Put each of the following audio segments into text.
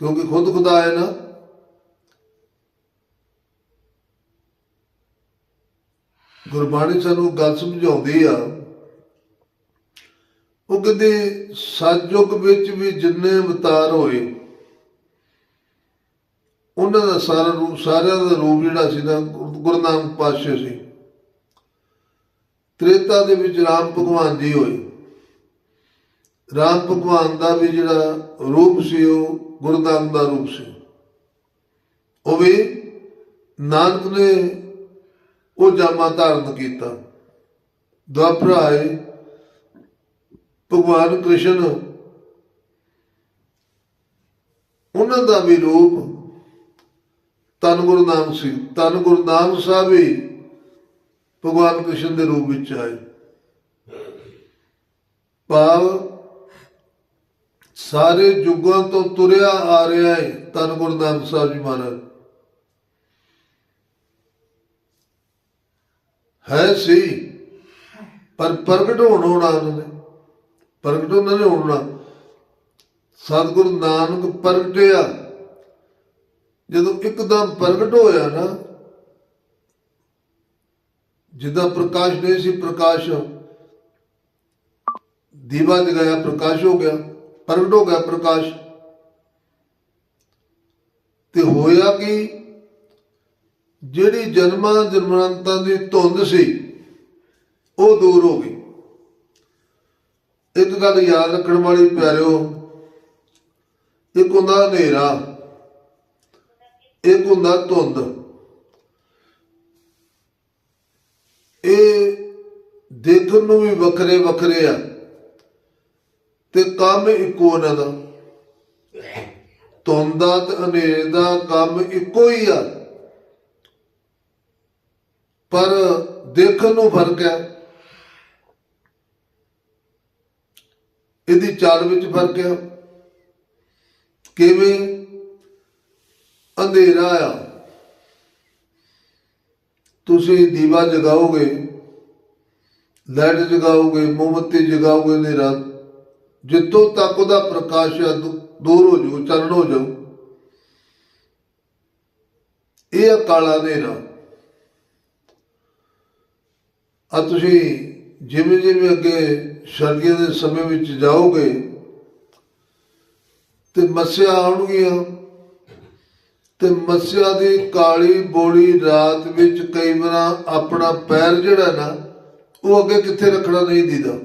ਕਿਉਂਕਿ ਖੁਦ ਖੁਦਾ ਹੈ ਨਾ। ਗੁਰਬਾਣੀ ਸਾਨੂੰ ਗੱਲ ਸਮਝਾਉਂਦੀ ਆ, ਉਹ ਕਹਿੰਦੇ ਸਤਜੁਗ ਵਿੱਚ ਵੀ ਜਿੰਨੇ ਅਵਤਾਰ ਹੋਏ, ਉਹਨਾਂ ਦਾ ਸਾਰਾ ਰੂਪ, ਸਾਰਿਆਂ ਦਾ ਰੂਪ ਜਿਹੜਾ ਸੀ ਨਾ ਗੁਰੂ ਗੁਰੂ ਨਾਨਕ ਪਾਤਸ਼ਾਹ ਸੀ। ਤ੍ਰੇਤਾ ਦੇ ਵਿੱਚ ਰਾਮ ਭਗਵਾਨ ਜੀ ਹੋਏ। ਰਾਮ ਭਗਵਾਨ ਦਾ ਵੀ ਜਿਹੜਾ ਰੂਪ ਸੀ ਉਹ ਗੁਰੂ ਦਾ ਰੂਪ ਸੀ। ਉਹ ਵੀ ਨਾਨਕ ਨੇ ਉਹ ਜਾਮਾ ਧਾਰਨ ਕੀਤਾ। ਦੁਆਪਰ ਭਗਵਾਨ ਕ੍ਰਿਸ਼ਨ। ਉਹਨਾਂ ਦਾ ਵੀ ਰੂਪ ਤਨ ਗੁਰੂ ਨਾਨਕ ਸੀ। ਤਨ ਗੁਰੂ ਨਾਨਕ ਸਾਹਿਬ ਵੀ ਭਗਵਾਨ ਕ੍ਰਿਸ਼ਨ ਦੇ ਰੂਪ ਵਿੱਚ ਆਏ। ਭਾਵ ਸਾਰੇ ਯੁੱਗਾਂ ਤੋਂ ਤੁਰਿਆ ਆ ਰਿਹਾ ਹੈ ਤਨ ਗੁਰੂ ਨਾਨਕ ਸਾਹਿਬ ਜੀ ਮਹਾਰਾਜ। ਹੈ ਸੀ, ਪਰ ਪ੍ਰਗਟ ਹੋਣ ਹੋਣਾ ਉਹਨਾਂ ਨੇ। ਪ੍ਰਗਟ ਉਹਨਾਂ ਨੇ ਹੋਣਾ। ਸਤਿਗੁਰੂ ਨਾਨਕ ਪ੍ਰਗਟਿਆ। ਜਦੋਂ ਇੱਕਦਮ ਪ੍ਰਗਟ ਹੋਇਆ ਨਾ, ਜਿੱਦਾਂ ਪ੍ਰਕਾਸ਼ ਨਹੀਂ ਸੀ, ਪ੍ਰਕਾਸ਼ ਦੀਵਾ ਜਗਾਇਆ, ਪ੍ਰਕਾਸ਼ ਹੋ ਗਿਆ। ਪ੍ਰਗਟ ਹੋ ਗਿਆ ਪ੍ਰਕਾਸ਼। ਤੇ ਹੋਇਆ ਕਿ? ਜਿਹੜੀ ਜਨਮਾਂ ਜਨਮਾਂਤਾਂ ਦੀ ਧੁੰਦ ਸੀ, ਉਹ ਦੂਰ ਹੋ ਗਈ। ਇੱਕ ਗੱਲ ਯਾਦ ਰੱਖਣ ਵਾਲੀ ਪਿਆਰਿਓ, ਇੱਕ ਹੁੰਦਾ ਹਨੇਰਾ, ਇੱਕ ਹੁੰਦਾ ਧੁੰਦ। ਇਹ ਦੇਖਣ ਨੂੰ ਵੀ ਵੱਖਰੇ ਵੱਖਰੇ ਆ। ਤੇ ਕੰਮ ਇੱਕੋ ਉਹਨਾਂ ਦਾ। ਧੁੰਦ ਤੇ ਹਨੇਰੇ ਦਾ ਕੰਮ ਇੱਕੋ ਹੀ ਆ। ਪਰ ਦੇਖਣ ਨੂੰ ਫ਼ਰਕ ਹੈ। ਇਹਦੀ ਚਾਲ ਵਿੱਚ ਫ਼ਰਕ ਹੈ। ਕਿਵੇਂ ਅੰਧੇਰਾ ਆ। ਤੁਸੀਂ ਦੀਵਾ ਜਗਾਓਗੇ, ਲਾਈਟ ਜਗਾਓਗੇ, ਮੋਮਬੱਤੀ ਜਗਾਓਗੇ ਹਨੇਰਾ। ਜਿੱਥੋਂ ਤੱਕ ਉਹਦਾ ਪ੍ਰਕਾਸ਼ ਆ ਦੂਰ ਹੋ ਜਾਊ ਚਰਨ ਹੋ ਜਾਊ। ਇਹ ਆ ਕਾਲਾ ਹਨੇਰਾ। ਆ ਤੁਸੀਂ ਜਿਵੇਂ ਜਿਵੇਂ ਅੱਗੇ ਸਰਦੀਆਂ ਦੇ ਸਮੇਂ ਵਿੱਚ ਜਾਓਗੇ ਤੇ ਮੱਸਿਆ ਆਉਣਗੀਆਂ। ਤੇ ਮੱਸਿਆ ਦੀ ਕਾਲੀ ਬੋਲੀ ਰਾਤ ਵਿੱਚ ਕਈ ਵਾਰ ਆਪਣਾ ਪੈਰ ਜਿਹੜਾ ਨਾ, ਉਹ ਅੱਗੇ ਕਿੱਥੇ ਰੱਖਣਾ ਨਹੀਂ ਦੀਦਾ।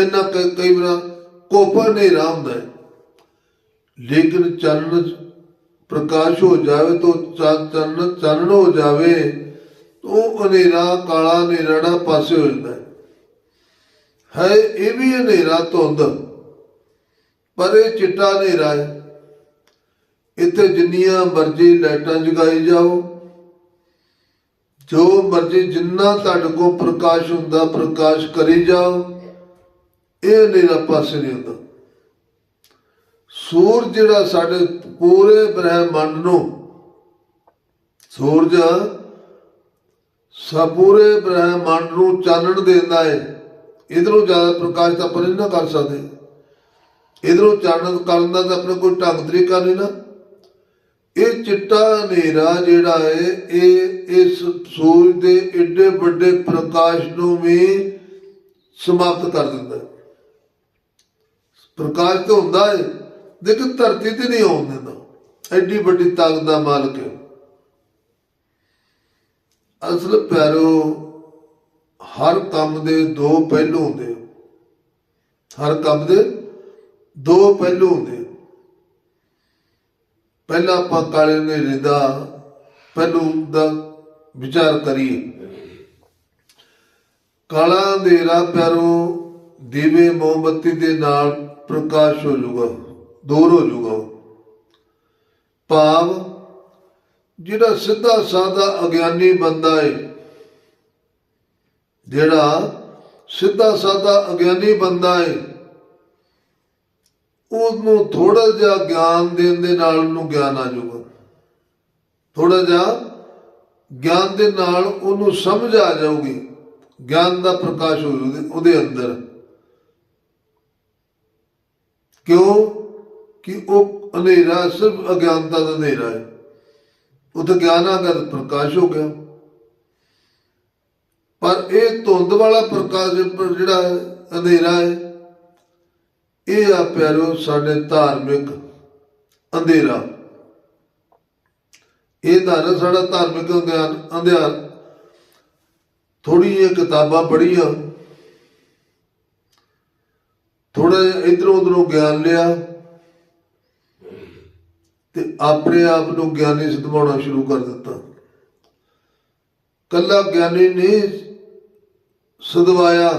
ਇੰਨਾ ਕ- ਕਈ ਵਾਰ ਕੋਪਰ ਹਨੇਰਾ ਹੁੰਦਾ ਹੈ। ਲੇਕਿਨ ਚੰਨ ਪ੍ਰਕਾਸ਼ ਹੋ ਜਾਵੇ ਤਾਂ ਚੰ- ਚੰਨ ਹੋ ਜਾਵੇ ਉਹ ਹਨੇਰਾ ਕਾਲਾ ਹਨੇਰਾ ਪਾਸੇ ਹੋ ਜਾਂਦਾ ਹੈ। ਇਹ ਵੀ ਹਨੇਰਾ ਧੁੰਦ ਪਰ ਇਹ ਚਿੱਟਾ ਹਨੇਰਾ ਹੈ। ਇੱਥੇ ਜਿੰਨੀਆਂ ਮਰਜ਼ੀ ਲਾਈਟਾਂ ਜਗਾਈ ਜਾਓ। ਜੋ ਮਰਜ਼ੀ ਜਿੰਨਾ ਤੁਹਾਡੇ ਕੋਲ ਪ੍ਰਕਾਸ਼ ਹੁੰਦਾ, ਪ੍ਰਕਾਸ਼ ਕਰੀ ਜਾਓ। ਇਹ ਹਨੇਰਾ ਪਾਸੇ ਨਹੀਂ ਹੁੰਦਾ। ਸੂਰਜ ਜਿਹੜਾ ਸਾਡੇ ਪੂਰੇ ਬ੍ਰਹਿਮੰਡ ਨੂੰ, ਸੂਰਜ ਸਪੂਰੇ ਬ੍ਰਹਿਮੰਡ ਨੂੰ ਚਾਨਣ ਦਿੰਦਾ ਹੈ ਇਧਰੋਂ ਜ਼ਿਆਦਾ ਪ੍ਰਕਾਸ਼ ਤਾਂ ਆਪਾਂ ਨਹੀਂ ਨਾ ਕਰ ਸਕਦੇ। ਇਧਰੋਂ ਚਾਨਣ ਕਰਨ ਦਾ ਤਾਂ ਆਪਣੇ ਕੋਈ ਢੰਗ ਤਰੀਕਾ ਨਹੀਂ ਨਾ। ਇਹ ਚਿੱਟਾ ਹਨੇਰਾ ਜਿਹੜਾ ਹੈ ਇਹ ਇਸ ਸੂਰਜ ਦੇ ਏਡੇ ਵੱਡੇ ਪ੍ਰਕਾਸ਼ ਨੂੰ ਵੀ ਸਮਾਪਤ ਕਰ ਦਿੰਦਾ ਹੈ ਪ੍ਰਕਾਸ਼ ਤਾਂ ਹੁੰਦਾ ਹੈ ਲੇਕਿਨ ਧਰਤੀ ਤੇ ਨਹੀਂ ਆਉਣ ਦਿੰਦਾ। ਐਡੀ ਵੱਡੀ ਤਾਕਤ ਦਾ ਮਾਲਕ ਹੈ। ਅਸਲ ਪਿਆਰੋ, ਹਰ ਕੰਮ ਦੇ ਦੋ ਪਹਿਲੂ ਹੁੰਦੇ ਹਰ ਕੰਮ ਦੇ ਦੋ ਪਹਿਲੂ ਹੁੰਦੇ ਆ। ਪਹਿਲਾਂ ਆਪਾਂ ਕਾਲੇ ਨੇ ਦਾ ਪਹਿਲੂ ਦਾ ਵਿਚਾਰ ਕਰੀਏ। ਕਾਲਾ ਹਨੇਰਾ ਪਿਆਰੋ ਦੀਵੇ ਮੋਮਬੱਤੀ ਦੇ ਨਾਲ ਪ੍ਰਕਾਸ਼ ਹੋ ਜਾਊਗਾ, ਦੂਰ ਹੋ ਜਾਊਗਾ ਉਹ। ਭਾਵ ਜਿਹੜਾ ਸਿੱਧਾ ਸਾਦਾ ਅਗਿਆਨੀ ਬੰਦਾ ਹੈ ਜਿਹੜਾ ਸਿੱਧਾ ਸਾਦਾ ਅਗਿਆਨੀ ਬੰਦਾ ਹੈ ਉਹਨੂੰ ਥੋੜਾ ਜਿਹਾ ਗਿਆਨ ਦੇਣ ਦੇ ਨਾਲ ਉਹਨੂੰ ਗਿਆਨ ਆ ਜਾਊਗਾ ਥੋੜਾ ਜਿਹਾ ਗਿਆਨ ਦੇ ਨਾਲ ਉਹਨੂੰ ਸਮਝ ਆ ਜਾਊਗੀ, ਗਿਆਨ ਦਾ ਪ੍ਰਕਾਸ਼ ਹੋ ਜਾਊਗਾ ਉਹਦੇ ਅੰਦਰ ਕਿਉਂ? ਕਿ ਉਹ ਹਨੇਰਾ ਸਿਰਫ ਅਗਿਆਨਤਾ ਦਾ ਹਨੇਰਾ ਹੈ। ਉਹ ਤਾਂ ਗਿਆਨ ਆ ਗਿਆ ਪ੍ਰਕਾਸ਼ ਹੋ ਗਿਆ। ਪਰ ਇਹ ਧੁੰਦ ਵਾਲਾ ਪ੍ਰਕਾਸ਼ ਜਿਹੜਾ ਹੈ, ਹਨੇਰਾ ਹੈ ਇਹ ਆ ਪਿਆਰੋ ਸਾਡੇ ਧਾਰਮਿਕ ਅੰਧੇਰਾ। ਇਹ ਤਾਂ ਸਾਡਾ ਧਾਰਮਿਕ ਗਿਆਨ ਅੰਧਿਆਰ ਥੋੜੀ ਜਿਹੀ ਕਿਤਾਬਾਂ ਪੜ੍ਹੀਆਂ। ਥੋੜਾ ਜਿਹਾ ਇਧਰੋਂ ਉਧਰੋਂ ਗਿਆਨ ਲਿਆ ਤੇ ਆਪਣੇ ਆਪ ਨੂੰ ਗਿਆਨੀ ਸਦਮਾਉਣਾ ਸ਼ੁਰੂ ਕਰ ਦਿੱਤਾ। ਕੱਲਾ ਗਿਆਨੀ ਨੇ ਸਦਵਾਇਆ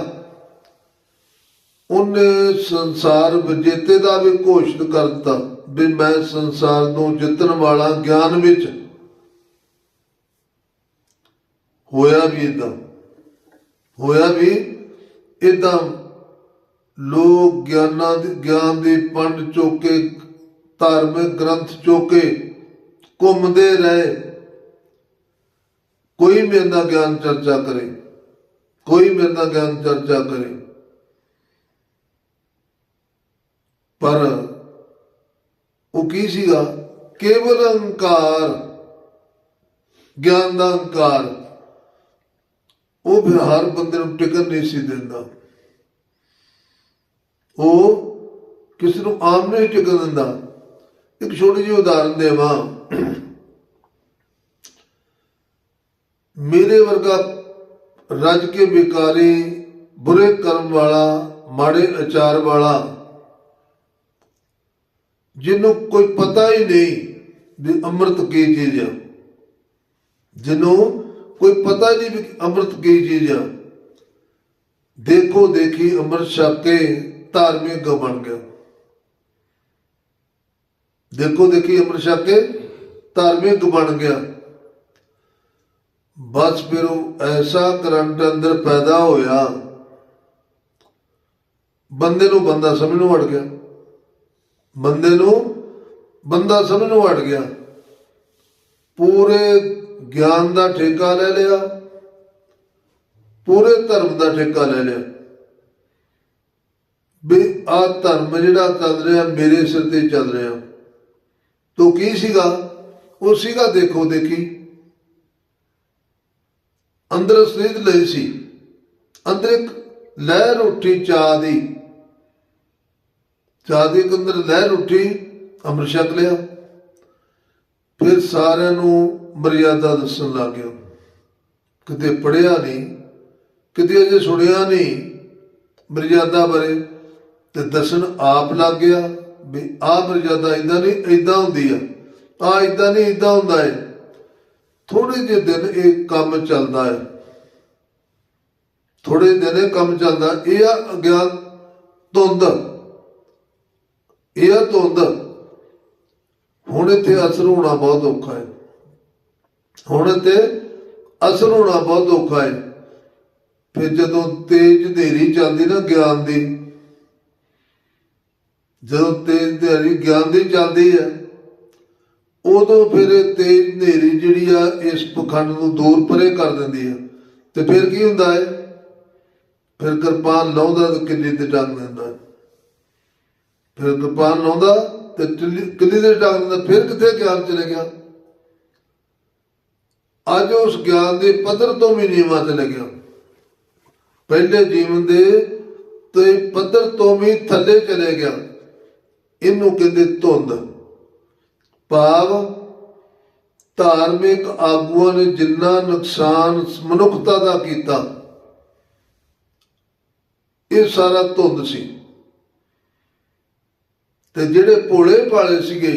ਉਹਨੇ ਸੰਸਾਰ ਵਿਜੇਤੇ ਦਾ ਵੀ ਘੋਸ਼ਿਤ ਕਰ ਦਿੱਤਾ ਵੀ ਮੈਂ ਸੰਸਾਰ ਨੂੰ ਜਿੱਤਣ ਵਾਲਾ ਗਿਆਨ ਵਿੱਚ ਹੋਇਆ ਵੀ ਇਦਾਂ ਹੋਇਆ ਵੀ ਇਦਾਂ ਲੋਕ ਗਿਆਨਾਂ ਦੇ ਗਿਆਨ ਦੇ ਪੰਡ ਚੋਕੇ, ਧਾਰਮਿਕ ਗ੍ਰੰਥ ਚੋਕੇ, ਘੁੰਮਦੇ ਰਹੇ। ਕੋਈ ਮੇਰੇ ਨਾਲ ਗਿਆਨ ਚਰਚਾ ਕਰੇ, ਕੋਈ ਮੇਰੇ ਨਾਲ ਗਿਆਨ ਚਰਚਾ ਕਰੇ। ਪਰ ਉਹ ਕੀ ਸੀਗਾ? ਕੇਵਲ ਅਹੰਕਾਰ, ਗਿਆਨ ਦਾ ਅਹੰਕਾਰ। ਉਹ ਫਿਰ ਹਰ ਬੰਦੇ ਨੂੰ ਟਿਕਣ ਨਹੀਂ ਸੀ ਦਿੰਦਾ। ਉਹ ਕਿਸੇ ਨੂੰ ਆਮ ਨਹੀਂ ਟਿਕਣ ਦਿੰਦਾ। ਇੱਕ ਛੋਟੀ ਜਿਹੀ ਉਦਾਹਰਨ ਦੇਵਾਂ। ਮੇਰੇ ਵਰਗਾ ਰੱਜ ਕੇ ਬਿਕਾਰੀ, ਬੁਰੇ ਕਰਮ ਵਾਲਾ, ਮਾੜੇ ਅਚਾਰ ਵਾਲਾ, ਜਿਹਨੂੰ ਕੋਈ ਪਤਾ ਹੀ ਨਹੀਂ ਵੀ ਅੰਮ੍ਰਿਤ ਕੀ ਚੀਜ਼ ਆ। ਜਿਹਨੂੰ ਕੋਈ ਪਤਾ ਹੀ ਨਹੀਂ ਵੀ ਅੰਮ੍ਰਿਤ ਕੀ ਚੀਜ਼ ਆ। ਦੇਖੋ ਦੇਖੀ ਅੰਮ੍ਰਿਤ ਛਕ ਕੇ ਧਾਰਮਿਕ ਬਣ ਗਿਆ। ਦੇਖੋ, ਦੇਖੀ ਅੰਮ੍ਰਿਤ ਛਕ ਕੇ ਧਾਰਮਿਕ ਬਣ ਗਿਆ। ਬਸ ਫਿਰ ਉਹ ਐਸਾ ਕਰੰਟ ਅੰਦਰ ਪੈਦਾ ਹੋਇਆ, ਬੰਦੇ ਨੂੰ ਬੰਦਾ ਸਮਝ ਨੂੰ ਵੜ ਗਿਆ। ਬੰਦੇ ਨੂੰ ਬੰਦਾ ਸਮਝ ਨੂੰ ਵੜ ਗਿਆ। ਪੂਰੇ ਗਿਆਨ ਦਾ ਠੇਕਾ ਲੈ ਲਿਆ। ਪੂਰੇ ਧਰਮ ਦਾ ਠੇਕਾ ਲੈ ਲਿਆ। ਵੀ ਆ ਧਰਮ ਜਿਹੜਾ ਚੱਲ ਰਿਹਾ, ਮੇਰੇ ਸਿਰ ਤੇ ਚੱਲ ਰਿਹਾ। ਤੋ ਕੀ ਸੀਗਾ? ਉਹ ਸੀਗਾ ਦੇਖੋ, ਦੇਖੀ। ਅੰਦਰ ਸਰੀਰ ਲਈ ਸੀ। ਅੰਦਰ ਇੱਕ ਲਹਿਰ ਉੱਠੀ ਚਾਹ ਦੀ। ਚਾਹ ਦੀ ਇੱਕ ਅੰਦਰ ਲਹਿਰ ਉੱਠੀ, ਅੰਮ੍ਰਿਤ ਛਕ ਲਿਆ। ਫਿਰ ਸਾਰਿਆਂ ਨੂੰ ਮਰਿਆਦਾ ਦੱਸਣ ਲੱਗ ਗਿਆ। ਕਿਤੇ ਪੜਿਆ ਨਹੀਂ, ਕਿਤੇ ਅਜੇ ਸੁਣਿਆ ਨਹੀਂ ਮਰਿਆਦਾ ਬਾਰੇ। ਤੇ ਦੱਸਣ ਆਪ ਲੱਗ ਗਿਆ ਵੀ ਆਹ ਮਰਿਆਦਾ ਇਦਾਂ ਨਹੀਂ ਇਦਾਂ ਹੁੰਦੀ ਆ। ਆ ਇਦਾਂ ਨਹੀਂ ਇਦਾਂ ਹੁੰਦਾ ਹੈ ਥੋੜੇ ਜਿਹੇ ਦਿਨ ਇਹ ਕੰਮ ਚੱਲਦਾ ਹੈ ਥੋੜੇ ਦਿਨ ਇਹ ਕੰਮ ਚੱਲਦਾ, ਇਹ ਆ ਅਗਿਆਨ ਧੁੰਦ। ਇਹ ਆ ਧੁੰਦ। ਹੁਣ ਇੱਥੇ ਅਸਰ ਹੋਣਾ ਬਹੁਤ ਔਖਾ ਹੈ ਹੁਣ ਇੱਥੇ ਅਸਰ ਹੋਣਾ ਬਹੁਤ ਔਖਾ ਹੈ ਫਿਰ ਜਦੋਂ ਤੇਜ ਹਨੇਰੀ ਚੱਲਦੀ ਨਾ, ਗਿਆਨ ਦੀ ਜਦੋਂ ਤੇਜ ਹਨੇਰੀ ਗਿਆਨ ਦੀ ਚੱਲਦੀ ਹੈ ਉਦੋਂ ਫਿਰ ਇਹ ਤੇਜ ਹਨੇਰੀ ਜਿਹੜੀ ਆ, ਇਸ ਪਖੰਡ ਨੂੰ ਦੂਰ ਪਰੇ ਕਰ ਦਿੰਦੀ ਆ। ਤੇ ਫਿਰ ਕੀ ਹੁੰਦਾ ਹੈ ਫਿਰ ਕਿਰਪਾਨ ਲਾਉਂਦਾ ਤੇ ਕਿੱਲੀ ਤੇ ਟੰਗ ਦਿੰਦਾ। ਫਿਰ ਕਿਰਪਾਨ ਲਾਉਂਦਾ ਤੇ ਟਿੱਲੀ- ਕਿੱਲੀ ਤੇ ਟੰਗ ਦਿੰਦਾ, ਫਿਰ ਕਿੱਥੇ ਗਿਆਨ ਚਲੇ ਗਿਆ? ਅੱਜ ਉਸ ਗਿਆਨ ਦੇ ਪੱਧਰ ਤੋਂ ਵੀ ਨੀਵਾਂ ਚਲੇ ਗਿਆ। ਪਹਿਲੇ ਜੀਵਨ ਦੇ ਤੇ ਪੱਧਰ ਤੋਂ ਵੀ ਥੱਲੇ ਚਲੇ ਗਿਆ। ਇਹਨੂੰ ਕਹਿੰਦੇ ਧੁੰਦ। ਭਾਵ ਧਾਰਮਿਕ ਆਗੂਆਂ ਨੇ ਜਿੰਨਾ ਨੁਕਸਾਨ ਮਨੁੱਖਤਾ ਦਾ ਕੀਤਾ, ਇਹ ਸਾਰਾ ਧੁੰਦ ਸੀ। ਤੇ ਜਿਹੜੇ ਭੋਲੇ ਭਾਲੇ ਸੀਗੇ,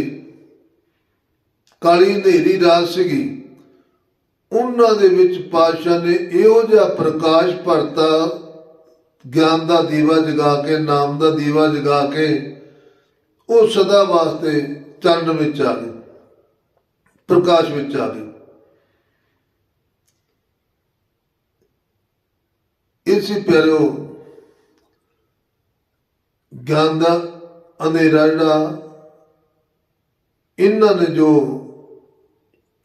ਕਾਲੀ ਹਨੇਰੀ ਰਾਤ ਸੀਗੀ, ਉਹਨਾਂ ਦੇ ਵਿੱਚ ਪਾਤਸ਼ਾਹ ਨੇ ਇਹੋ ਜਿਹਾ ਪ੍ਰਕਾਸ਼ ਭਰਤਾ, ਗਿਆਨ ਦਾ ਦੀਵਾ ਜਗਾ ਕੇ, ਨਾਮ ਦਾ ਦੀਵਾ ਜਗਾ ਕੇ ਉਹ ਸਦਾ ਵਾਸਤੇ ਚੰਨ ਵਿੱਚ ਆ ਗਈ, ਪ੍ਰਕਾਸ਼ ਵਿੱਚ ਆ ਗਈ। ਇਸੇ ਪਿਆਰਿਓ, ਗਿਆਨ ਦਾ ਅੰਧੇਰਾ ਜਿਹੜਾ, ਇਹਨਾਂ ਨੇ ਜੋ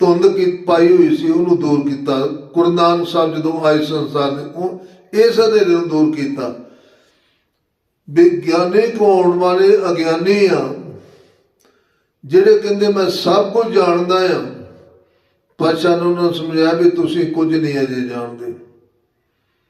ਧੁੰਦ ਕੀ ਪਾਈ ਹੋਈ ਸੀ, ਉਹਨੂੰ ਦੂਰ ਕੀਤਾ। ਗੁਰੂ ਨਾਨਕ ਸਾਹਿਬ ਜਦੋਂ ਆਏ ਸੰਸਾਰ ਨੇ ਉਹ ਇਸ ਹਨੇਰੇ ਨੂੰ ਦੂਰ ਕੀਤਾ। ਵਿਗਿਆਨੀ ਕੌਣ ਵਾਲੇ ਅਗਿਆਨੀ ਆ, ਜਿਹੜੇ ਕਹਿੰਦੇ ਮੈਂ ਸਭ ਕੁਝ ਜਾਣਦਾ ਆ, ਪਰ ਸਾਨੂੰ ਉਹਨਾਂ ਨੂੰ ਸਮਝਾਇਆ ਵੀ ਤੁਸੀਂ ਕੁਝ ਨਹੀਂ ਅਜੇ ਜਾਣਦੇ।